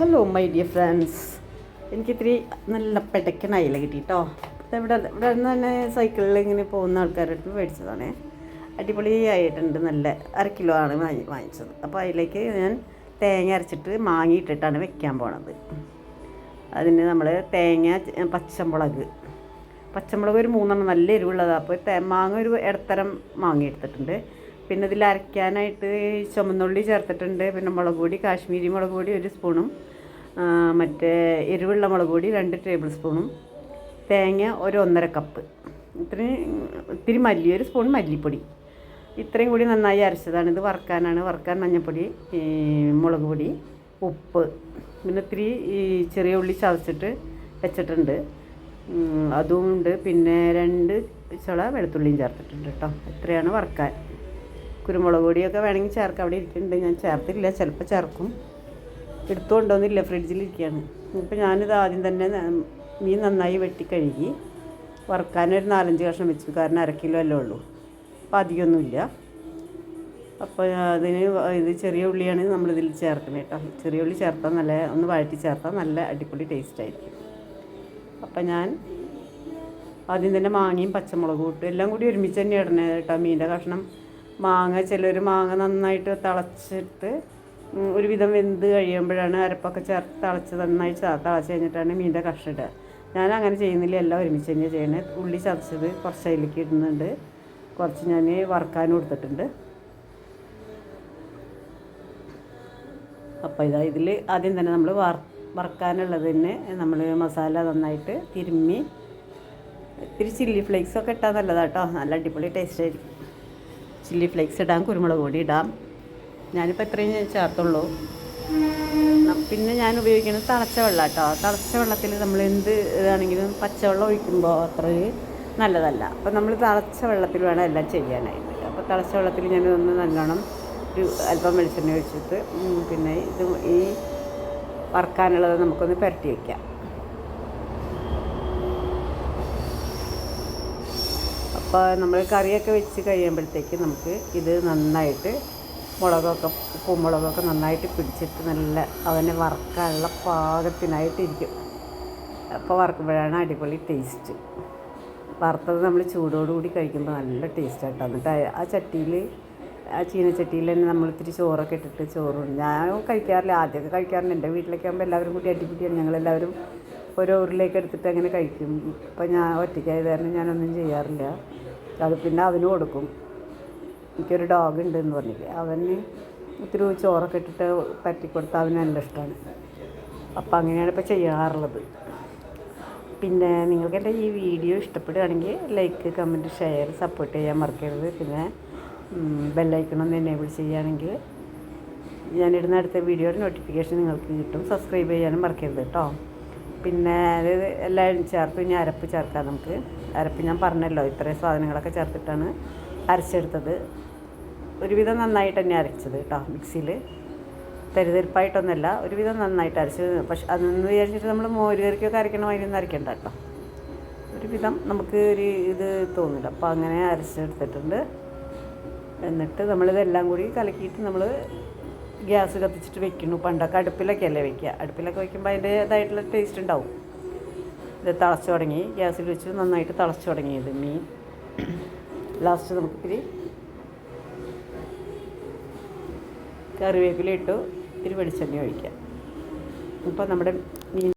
Hello my dear friends എനിക്കിത്തിരി നല്ല പെടക്കൻ അയില കിട്ടിട്ടോ. ഇവിടെ ഇവിടെ നിന്ന് തന്നെ സൈക്കിളിൽ ഇങ്ങനെ പോകുന്ന ആൾക്കാരുടെ അടുത്ത് മേടിച്ചതാണ്. അടിപൊളി ആയിട്ടുണ്ട്. നല്ല അര കിലോ ആണ് വാങ്ങി വാങ്ങിച്ചത്. അപ്പോൾ അതിലേക്ക് ഞാൻ തേങ്ങ അരച്ചിട്ട് മാങ്ങിയിട്ടിട്ടാണ് വെക്കാൻ പോണത്. അതിന് നമ്മൾ തേങ്ങ പച്ചമുളക്. പച്ചമുളക് ഒരു മൂന്നെണ്ണം നല്ല എരിവുള്ളതാണ് അപ്പോൾ മാങ്ങ ഒരു ഇടത്തരം മാങ്ങ എടുത്തിട്ടുണ്ട്. പിന്നെ ഇതിൽ അരയ്ക്കാനായിട്ട് ചുമന്നുള്ളി ചേർത്തിട്ടുണ്ട്. പിന്നെ മുളക് പൊടി കാശ്മീരി മുളക് പൊടി ഒരു സ്പൂണും മറ്റേ എരിവുള്ള മുളക് പൊടി രണ്ട് ടേബിൾ സ്പൂണും തേങ്ങ ഒരു ഒന്നര കപ്പ്. ഇത്രയും ഇത്തിരി മല്ലി ഒരു സ്പൂൺ മല്ലിപ്പൊടി. ഇത്രയും കൂടി നന്നായി അരച്ചതാണ്. ഇത് വറുക്കാനാണ്. വറുക്കാൻ മഞ്ഞൾപ്പൊടി മുളക് പൊടി ഉപ്പ്. പിന്നെ ഇത്തിരി ഈ ചെറിയ ഉള്ളി ചതച്ചിട്ട് വെച്ചിട്ടുണ്ട്. അതും ഉണ്ട്. പിന്നെ രണ്ട് ചുള വെളുത്തുള്ളിയും ചേർത്തിട്ടുണ്ട് കേട്ടോ. ഇത്രയാണ് വറുക്കാൻ. കുരുമുളക് പൊടിയൊക്കെ വേണമെങ്കിൽ ചേർക്കാം. അവിടെ ഇരിക്കുന്നുണ്ട് ഞാൻ ചേർത്തില്ല. ചിലപ്പോൾ ചേർക്കും. എടുത്തുകൊണ്ടോന്നില്ല ഫ്രിഡ്ജിലിരിക്കുകയാണ്. ഇപ്പോൾ ഞാനിത് ആദ്യം തന്നെ മീൻ നന്നായി വെട്ടി കഴുകി വറുക്കാനൊരു നാലഞ്ച് കഷ്ണം വെച്ചു. കാരണം അര കിലോ അല്ലേ ഉള്ളൂ. അപ്പോൾ അധികമൊന്നുമില്ല. അപ്പോൾ അതിന് ഇത് ചെറിയ ഉള്ളിയാണ് നമ്മളിതിൽ ചേർക്കുന്നത് കേട്ടോ. ചെറിയ ഉള്ളി ചേർത്താൽ നല്ല ഒന്ന് വഴറ്റി ചേർത്താൽ നല്ല അടിപൊളി ടേസ്റ്റ് ആയിരിക്കും. അപ്പം ഞാൻ ആദ്യം തന്നെ മാങ്ങയും പച്ചമുളകും ഇട്ടു. എല്ലാം കൂടി ഒരുമിച്ച് തന്നെ ഇടണേ കേട്ടോ. മീന്റെ കഷ്ണം മാങ്ങ ചിലർ മാങ്ങ നന്നായിട്ട് തിളച്ചിട്ട് ഒരുവിധം വെന്ത് കഴിയുമ്പോഴാണ് അരപ്പൊക്കെ ചേർത്ത് തിളച്ച് നന്നായി തിളച്ച് കഴിഞ്ഞിട്ടാണ് മീന്റെ കഷ്ണം ഇടുക. ഞാൻ അങ്ങനെ ചെയ്യുന്നില്ല എല്ലാം ഒരുമിച്ച് തന്നെയാണ് ചെയ്യണേ. ഉള്ളി ചതച്ചത് കുറച്ച് അതിലേക്ക് ഇടുന്നുണ്ട്. കുറച്ച് ഞാൻ വറുക്കാനും കൊടുത്തിട്ടുണ്ട്. അപ്പോൾ ഇതാ ഇതിൽ ആദ്യം തന്നെ നമ്മൾ വർ തന്നെ നമ്മൾ മസാല നന്നായിട്ട് തിരുമ്മി ഇത്തിരി ചില്ലി ഫ്ലേക്സൊക്കെ ഇട്ടാൽ നല്ലതാട്ടോ. നല്ല അടിപൊളി ടേസ്റ്റ് ആയിരിക്കും. ചില്ലി ഫ്ലേക്സ് ഇടാം കുരുമുളക് പൊടി ഇടാം. ഞാനിപ്പോൾ ഇത്രയും ചേർത്തുള്ളൂ. പിന്നെ ഞാൻ ഉപയോഗിക്കുന്നത് തളച്ച വെള്ളം കേട്ടോ. തിളച്ച വെള്ളത്തിൽ നമ്മൾ എന്ത് ഇതാണെങ്കിലും പച്ചവെള്ളം ഒഴിക്കുമ്പോൾ അത്ര നല്ലതല്ല. അപ്പോൾ നമ്മൾ തളച്ച വെള്ളത്തിൽ വേണം എല്ലാം ചെയ്യാനായിട്ട്. അപ്പോൾ തളച്ച വെള്ളത്തിൽ ഞാൻ ഒന്ന് നല്ലോണം ഒരു അല്പം വെളിച്ചെണ്ണ ഒഴിച്ചിട്ട് പിന്നെ ഇത് ഈ വറുക്കാനുള്ളത് നമുക്കൊന്ന് പുരട്ടി വയ്ക്കാം അപ്പോൾ നമ്മൾ കറിയൊക്കെ വെച്ച് കഴിയുമ്പോഴത്തേക്ക് നമുക്ക് ഇത് നന്നായിട്ട് മുളകൊക്കെ ഉപ്പും മുളകൊക്കെ നന്നായിട്ട് പിടിച്ചിട്ട് നല്ല അവനെ വറുക്കാനുള്ള പാകത്തിനായിട്ടിരിക്കും. അപ്പോൾ വറുക്കുമ്പോഴാണ് അടിപൊളി ടേസ്റ്റ്. വറുത്തത് നമ്മൾ ചൂടോടുകൂടി കഴിക്കുമ്പോൾ നല്ല ടേസ്റ്റ് ആട്ടോ. എന്നിട്ട് ആ- ചട്ടിയിൽ ആ ചീനച്ചട്ടിയിൽ തന്നെ നമ്മൾ ഇത്തിരി ചോറൊക്കെ ഇട്ടിട്ട് ചോറ് ഞാൻ കഴിക്കാറില്ല. ആദ്യമൊക്കെ കഴിക്കാറുണ്ട്. എന്റെ വീട്ടിലൊക്കെ ആകുമ്പോൾ എല്ലാവരും കൂടി അടിപിടിയാണ് ഞങ്ങളെല്ലാവരും ഓരോ ഊരിലേക്ക് എടുത്തിട്ട് അങ്ങനെ കഴിക്കും. ഇപ്പം ഞാൻ ഒറ്റയ്ക്കായത് കാരണം ഞാനൊന്നും ചെയ്യാറില്ല. അത് പിന്നെ അവന് കൊടുക്കും. എനിക്കൊരു ഡോഗ് ഉണ്ട് എന്ന് പറഞ്ഞില്ലേ അവന് ഇത്തിരി ചോറൊക്കെ ഇട്ടിട്ട് പറ്റിക്കൊടുത്താൽ അവന് നല്ല ഇഷ്ടമാണ് അപ്പം അങ്ങനെയാണ് ഇപ്പോൾ ചെയ്യാറുള്ളത്. പിന്നെ നിങ്ങൾക്ക് എന്റെ ഈ വീഡിയോ ഇഷ്ടപ്പെടുകയാണെങ്കിൽ ലൈക്ക് കമന്റ് ഷെയർ സപ്പോർട്ട് ചെയ്യാൻ മറക്കരുത്. പിന്നെ ബെല്ലൈക്കണമെന്ന് എനേബിൾ ചെയ്യുകയാണെങ്കിൽ ഞാനിടുന്ന അടുത്ത വീഡിയോയുടെ നോട്ടിഫിക്കേഷൻ നിങ്ങൾക്ക് കിട്ടും. സബ്സ്ക്രൈബ് ചെയ്യാനും മറക്കരുത് കേട്ടോ. പിന്നെ അത് എല്ലാം ചേർത്ത് ഇനി അരപ്പ് ചേർക്കാം നമുക്ക്. അരപ്പ് ഞാൻ പറഞ്ഞല്ലോ ഇത്രയും സാധനങ്ങളൊക്കെ ചേർത്തിട്ടാണ് അരച്ചെടുത്തത്. ഒരുവിധം നന്നായിട്ട് തന്നെ അരച്ചത് കേട്ടോ മിക്സിയിൽ തെരുതെരുപ്പായിട്ടൊന്നുമല്ല ഒരുവിധം നന്നായിട്ട് അരച്ച് പക്ഷെ അതെന്ന് വിചാരിച്ചിട്ട് നമ്മൾ മോര് കറിക്കൊക്കെ അരക്കണ മാതിരിയൊന്നും അരക്കണ്ട കേട്ടോ. ഒരുവിധം നമുക്ക് ഒരു ഇത് തോന്നില്ല. അപ്പോൾ അങ്ങനെ അരച്ചെടുത്തിട്ടുണ്ട്. എന്നിട്ട് നമ്മളിതെല്ലാം കൂടി കലക്കിയിട്ട് നമ്മൾ ഗ്യാസ് കത്തിച്ചിട്ട് വെക്കുന്നു. പണ്ടൊക്കെ അടുപ്പിലൊക്കെ അല്ലേ വെക്കുക? അടുപ്പിലൊക്കെ വെക്കുമ്പോൾ അതിന്റേതായിട്ടുള്ള ടേസ്റ്റ് ഉണ്ടാവും. ഇത് തിളച്ച് തുടങ്ങി. ഗ്യാസിൽ വെച്ച് നന്നായിട്ട് തിളച്ച് തുടങ്ങിയത് മീൻ. ലാസ്റ്റ് നമുക്കിത്തിരി കറിവേപ്പില ഇട്ടു. ഇത്തിരി വെളിച്ചെണ്ണ ഒഴിക്കാം. അപ്പോൾ നമ്മുടെ മീൻ